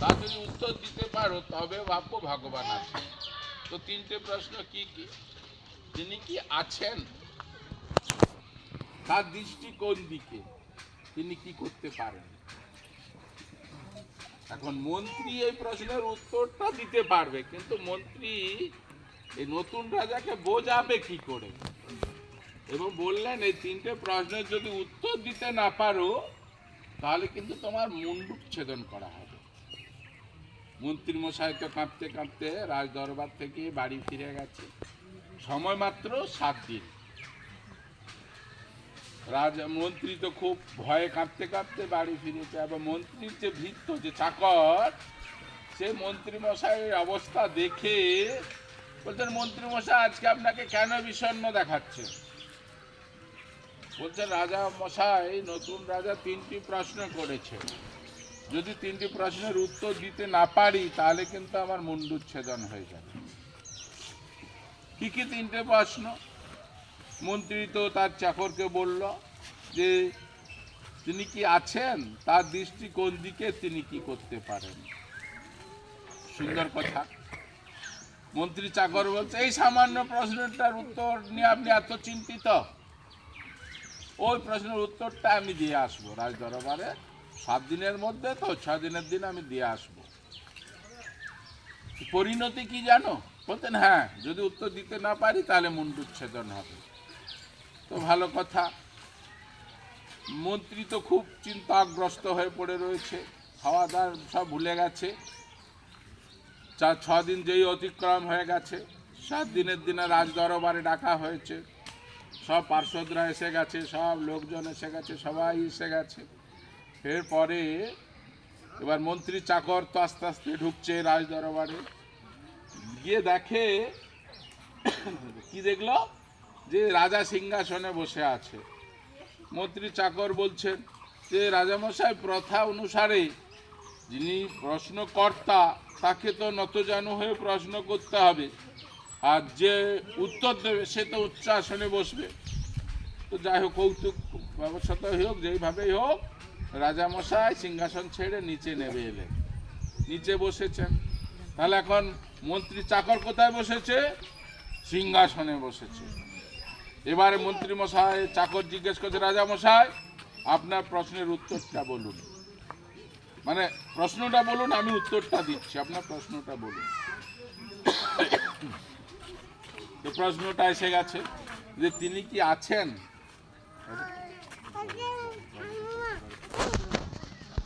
তা যদি উত্তর দিতে পারো, তবে ভাববো ভগবান আছে। তো তিনটে প্রশ্ন কি কি? তিনি কি আছেন? তার দৃষ্টি কোন দিকে? তিনি কি করতে পারেন? এখন মন্ত্রী এই প্রশ্নের উত্তরটা দিতে পারবে, কিন্তু মন্ত্রী এই নতুন রাজাকে বোঝাবে কি করে? এবং বললেন, এই তিনটে প্রশ্নের যদি উত্তর দিতে না পারো, তাহলে কিন্তু তোমার মুন্ডুক ছেদন করা হবে। মন্ত্রী মশাই তো কাঁপতে কাঁপতে রাজ দরবার থেকে বাড়ি ফিরে গেছে। সময় মাত্র সাত দিন। রাজা মন্ত্রী তো খুব ভয়ে কাঁপতে কাঁপতে বাড়ি ফিরেছে। এবং মন্ত্রীর যে ভৃত্য যে চাকর, সে মন্ত্রী মশাইয়ের অবস্থা দেখে বলছেন মন্ত্রী মশাই আজকে আপনাকে কেন বিষণ্ণ দেখাচ্ছে বলছেন, রাজা মশাই, নতুন রাজা তিনটি প্রশ্ন করেছে যদি তিনটি প্রশ্নের উত্তর দিতে না পারি, তাহলে কিন্তু আমার মুন্ডুচ্ছেদন হয়ে যাবে। কি কি তিনটে প্রশ্ন? মন্ত্রী তো তার চাকরকে বলল যে, তিনি কি আছেন? তার দৃষ্টি কোন দিকে? তিনি কি করতে পারেন? সুন্দর কথা। মন্ত্রী চাকর বলছে, এই সামান্য প্রশ্নটার উত্তর নিয়ে আপনি এত চিন্তিত? ওই প্রশ্নের উত্তরটা আমি দিয়ে আসব রাজ দরবারে সাত দিনের মধ্যে তো ছ দিনের দিন আমি দিয়ে আসব। পরিণতি কি জানো? বলতেন হ্যাঁ যদি উত্তর দিতে না পারি, তাহলে মুন্ডুচ্ছেদন হবে। তো ভালো কথা। মন্ত্রী তো খুব চিন্তাগ্রস্ত হয়ে পড়ে রয়েছে। খাওয়া দাওয়া সব ভুলে গেছে। চার ছ দিন যেই অতিক্রম হয়ে গেছে। সাত দিনের দিনে রাজ দরবারে ডাকা হয়েছে। সব পার্শ্বদরা এসে গেছে, সব লোকজন এসে গেছে, সবাই এসে গেছে। এরপরে এবার মন্ত্রী চাকর তো আস্তে আস্তে ঢুকছে রাজ দরবারে গিয়ে দেখে, কি দেখল? যে রাজা সিংহাসনে বসে আছে। মন্ত্রী চাকর বলছেন, যে রাজামশাই, প্রথা অনুসারে যিনি প্রশ্নকর্তা, তাকে তো নতজানু হয়ে প্রশ্ন করতে হবে। আর যে উত্তর দেবে, সে তো উচ্চ আসনে বসবে। তো যাই হোক, কৌতুক ব্যবস্থাই হোক, যেইভাবেই হোক রাজামশাই সিংহাসন ছেড়ে নিচে নেমে এলেন। নিচে বসেছেন। তাহলে এখন মন্ত্রী চাকর কোথায় বসেছে? সিংহাসনে বসেছে। এবারে মন্ত্রী মশাই চাকর জিজ্ঞেস করছে রাজা মশাই আপনার প্রশ্নের উত্তরটা বলুন। মানে প্রশ্নটা বলুন, আমি উত্তরটা দিচ্ছি, আপনার প্রশ্নটা বলুন। তো প্রশ্নটা এসে গেছে যে তিনি কি আছেন?